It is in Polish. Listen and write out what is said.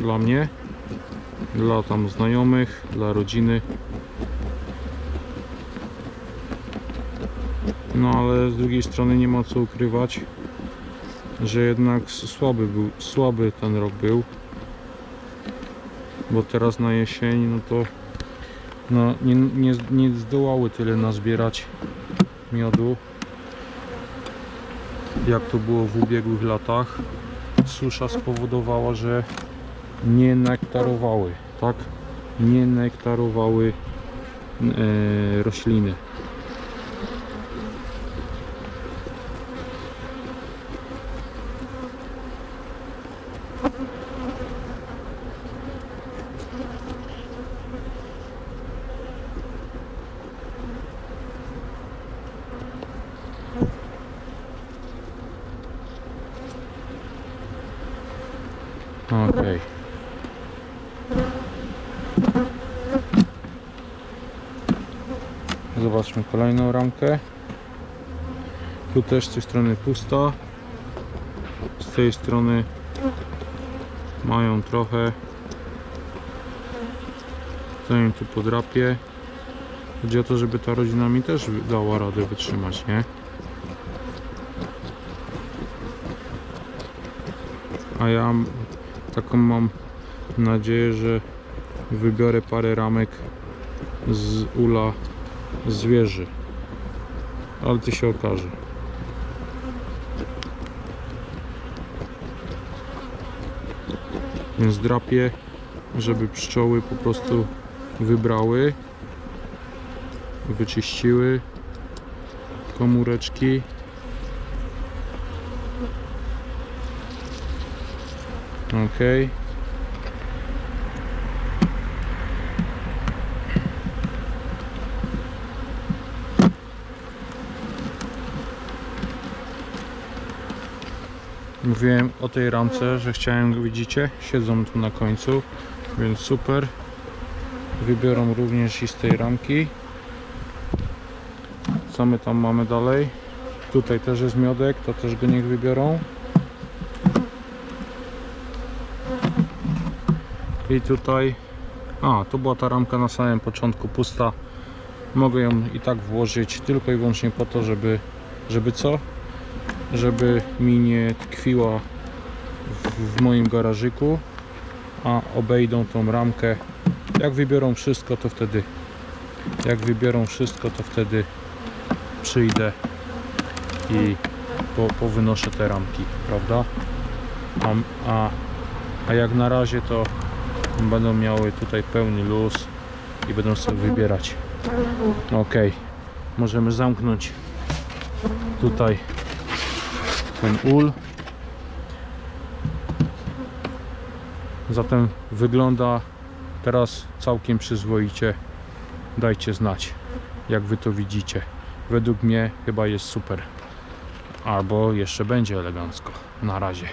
dla mnie, dla tam znajomych, dla rodziny. No ale z drugiej strony nie ma co ukrywać, że jednak słaby był, słaby ten rok był. Bo teraz na jesień, no to no, nie, nie, nie zdołały tyle nazbierać miodu jak to było w ubiegłych latach. Susza spowodowała, że nie nektarowały, tak? Nie nektarowały e, rośliny. Okej. Zobaczmy kolejną ramkę. Tu też z tej strony pusta. Z tej strony mają trochę. Zanim tu podrapie. Chodzi o to, żeby ta rodzina mi też dała radę wytrzymać, nie? A ja taką mam nadzieję, że wybiorę parę ramek z ula zwierzy. Ale to się okaże. Więc drapię, żeby pszczoły po prostu wybrały, wyczyściły komóreczki. Okej. Mówiłem o tej ramce, że chciałem, widzicie, siedzą tu na końcu, więc super. Wybiorą również i z tej ramki. Co my tam mamy dalej? Tutaj też jest miodek, to też go niech wybiorą. I tutaj, a to była ta ramka na samym początku pusta. Mogę ją i tak włożyć tylko i wyłącznie po to, żeby, żeby co? Żeby mi nie tkwiła w, w moim garażyku, a obejdą tą ramkę. Jak wybiorą wszystko, to wtedy, jak wybiorą wszystko, to wtedy przyjdę i po, powynoszę te ramki, prawda? A, a, a jak na razie to będą miały tutaj pełny luz i będą sobie wybierać. Ok, możemy zamknąć tutaj ten ul. Zatem wygląda teraz całkiem przyzwoicie. Dajcie znać, jak wy to widzicie. Według mnie chyba jest super. Albo jeszcze będzie elegancko. Na razie.